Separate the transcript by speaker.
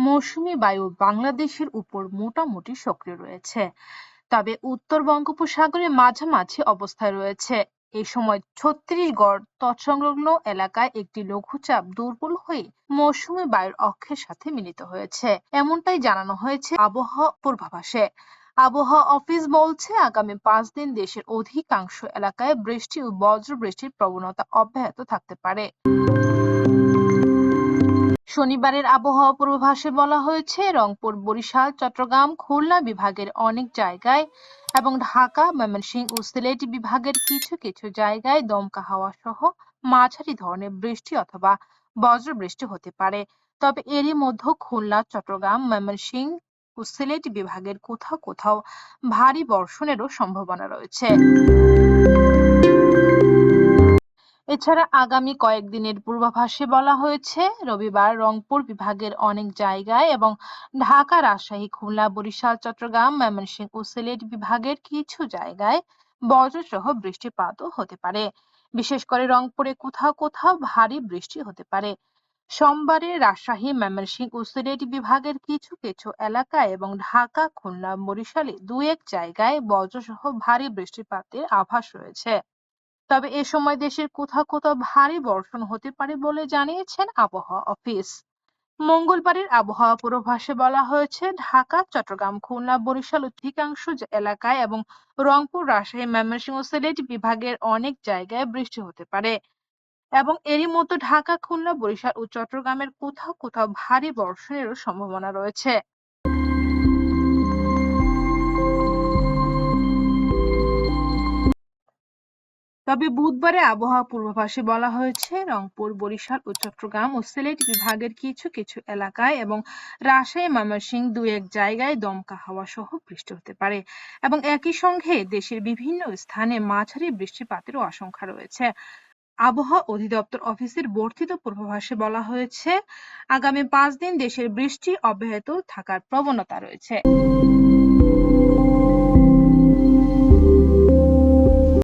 Speaker 1: মৌসুমী বায়ু বাংলাদেশের উপর মোটামুটি সক্রিয় রয়েছে। তবে উত্তর বঙ্গোপসাগরে মাঝামাঝি অবস্থায় রয়েছে। এই সময় ছত্তিশগড় তৎসংলগ্ন এলাকায় একটি লঘুচাপ দুর্বল হয়ে মৌসুমী বায়ুর অক্ষের সাথে মিলিত হয়েছে। এমনটাই জানানো হয়েছে আবহাওয়া পূর্বাভাসে। আবহাওয়া অফিস বলছে, আগামী পাঁচ দিন দেশের অধিকাংশ এলাকায় বৃষ্টি ও বজ্র বৃষ্টির প্রবণতা অব্যাহত থাকতে পারে। শনিবারের আবহাওয়া পূর্বাভাসে বলা হয়েছে, রংপুর, বরিশাল, চট্টগ্রাম, খুলনা বিভাগের অনেক জায়গায় এবং ঢাকা, ময়মনসিংহ ও সিলেট বিভাগের কিছু কিছু জায়গায় দমকা হাওয়া সহ মাঝারি ধরনের বৃষ্টি অথবা বজ্র বৃষ্টি হতে পারে। তবে এরই মধ্যে খুলনা, চট্টগ্রাম, ময়মনসিংহ ও সিলেট বিভাগের কোথাও কোথাও ভারী বর্ষণেরও সম্ভাবনা রয়েছে। এছাড়া আগামী কয়েকদিনের পূর্বাভাসে বলা হয়েছে, রবিবার রংপুর বিভাগের অনেক জায়গায় এবং ঢাকা রাজশাহী, খুলনা, বরিশাল, চট্টগ্রাম, ময়মনসিংহ ও সিলেট বিভাগের কিছু জায়গায় বজ্রসহ বৃষ্টিপাতও হতে পারে। বিশেষ করে রংপুরে কোথাও কোথাও ভারী বৃষ্টি হতে পারে। সোমবারে রাজশাহী, ময়মনসিংহ ও সিলেট বিভাগের কিছু কিছু এলাকায় এবং ঢাকা, খুলনা, বরিশালে দু এক জায়গায় বজ্রসহ ভারী বৃষ্টিপাতের আভাস রয়েছে। তবে এ সময় দেশের কোথাও কোথাও ভারী বর্ষণ হতে পারে বলে জানিয়েছেন আবহাওয়া অফিস। মঙ্গলবারের আবহাওয়া পূর্বাভাসে বলা হয়েছে, ঢাকা, চট্টগ্রাম, খুলনা, বরিশাল অধিকাংশ এলাকায় এবং রংপুর, রাজশাহী, ময়মনসিংহ সিলেট বিভাগের অনেক জায়গায় বৃষ্টি হতে পারে। এবং এরই মতো ঢাকা, খুলনা, বরিশাল ও চট্টগ্রামের কোথাও কোথাও ভারী বর্ষণেরও সম্ভাবনা রয়েছে। তবে বুধবারে আবহাওয়া পূর্বাভাসে বলা হয়েছে, রংপুর, বরিশাল ও চট্টগ্রাম ও সিলেট বিভাগের কিছু কিছু এলাকায় এবং রাজশাহী, ময়মনসিংহ দু এক জায়গায় দমকা হাওয়া সহ বৃষ্টি হতে পারে। এবং একই সঙ্গে দেশের বিভিন্ন স্থানে মাঝারি বৃষ্টিপাতেরও আশঙ্কা রয়েছে। আবহাওয়া অধিদপ্তর অফিসের বর্ধিত পূর্বাভাসে বলা হয়েছে, আগামী পাঁচ দিন দেশের বৃষ্টি অব্যাহত থাকার প্রবণতা রয়েছে।